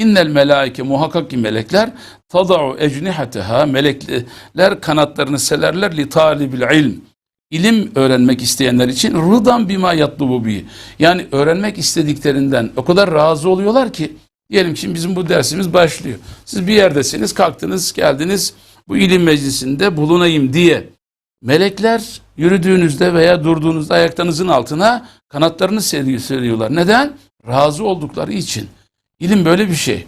İnnel melaike muhakkak ki melekler tada'u ecnihateha melekler kanatlarını selerler li talibil ilm. İlim öğrenmek isteyenler için rıdan bima yatlubu bi. Yani öğrenmek istediklerinden o kadar razı oluyorlar ki diyelim ki bizim bu dersimiz başlıyor. Siz bir yerdesiniz, kalktınız, geldiniz bu ilim meclisinde bulunayım diye. Melekler yürüdüğünüzde veya durduğunuzda ayaklarınızın altına kanatlarını seri- seriyorlar. Neden? Razı oldukları için. İlim böyle bir şey.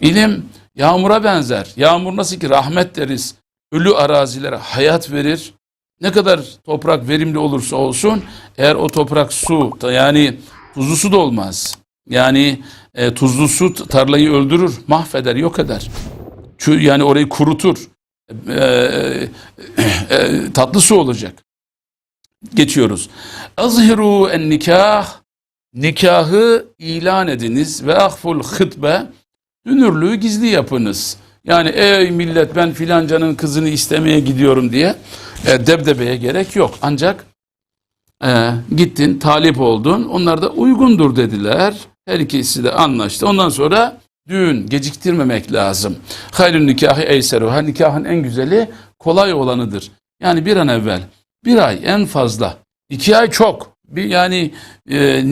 İlim yağmura benzer. Yağmur nasıl ki rahmet deriz. Ölü arazilere hayat verir. Ne kadar toprak verimli olursa olsun eğer o toprak su yani tuzlu su da olmaz. Yani e, tuzlu su tarlayı öldürür, mahveder, yok eder. Çö- Yani orayı kurutur. E, e, e, tatlı su olacak. Geçiyoruz. Azhiru en nikah nikahı ilan ediniz ve ahful hıtbe dünürlüğü gizli yapınız. Yani ey millet ben filancanın kızını istemeye gidiyorum diye e, debdebeye gerek yok. Ancak e, gittin talip oldun onlar da uygundur dediler. Her ikisi de anlaştı. Ondan sonra düğün geciktirmemek lazım. Hayrün nikahı eyseruha nikahın en güzeli kolay olanıdır. Yani bir an evvel bir ay en fazla iki ay çok. Bir yani e,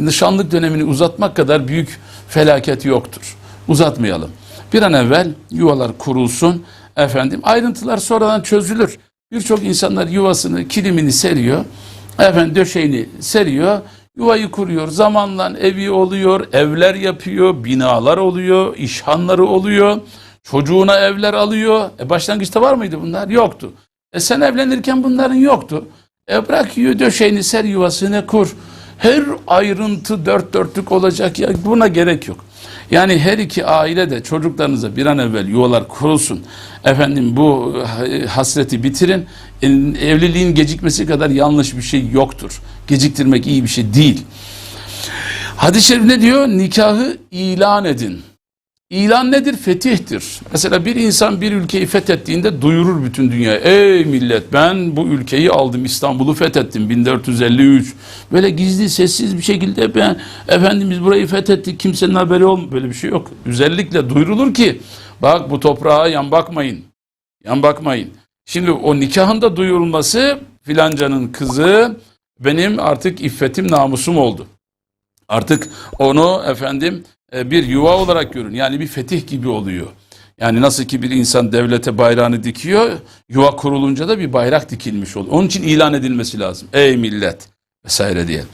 nişanlık dönemini uzatmak kadar büyük felaket yoktur. Uzatmayalım. Bir an evvel yuvalar kurulsun. Efendim ayrıntılar sonradan çözülür. Birçok insanlar yuvasını, kilimini seriyor. Efendim döşeğini seriyor. Yuvayı kuruyor. Zamanla evi oluyor, evler yapıyor, binalar oluyor, işhanları oluyor. Çocuğuna evler alıyor. E başlangıçta var mıydı bunlar? Yoktu. E sen evlenirken bunların yoktu. E bırak döşeğini ser yuvasını kur. Her ayrıntı dört dörtlük olacak ya buna gerek yok. Yani her iki aile de çocuklarınıza bir an evvel yuvalar kurulsun. Efendim bu e, hasreti bitirin. E, Evliliğin gecikmesi kadar yanlış bir şey yoktur. Geciktirmek iyi bir şey değil. Hadis-i şerif ne diyor? Nikahı ilan edin. İlan nedir? Fetihtir. Mesela bir insan bir ülkeyi fethettiğinde duyurur bütün dünyaya. Ey millet ben bu ülkeyi aldım İstanbul'u fethettim 1453. Böyle gizli sessiz bir şekilde ben Efendimiz burayı fethettik kimsenin haberi olmuyor. Böyle bir şey yok. Özellikle duyurulur ki bak bu toprağa yan bakmayın. Yan bakmayın. Şimdi o nikahında duyurulması filancanın kızı benim artık iffetim namusum oldu. Artık onu efendim bir yuva olarak görün. Yani bir fetih gibi oluyor. Yani nasıl ki bir insan devlete bayrağını dikiyor, yuva kurulunca da bir bayrak dikilmiş oluyor. Onun için ilan edilmesi lazım. Ey millet vesaire diye.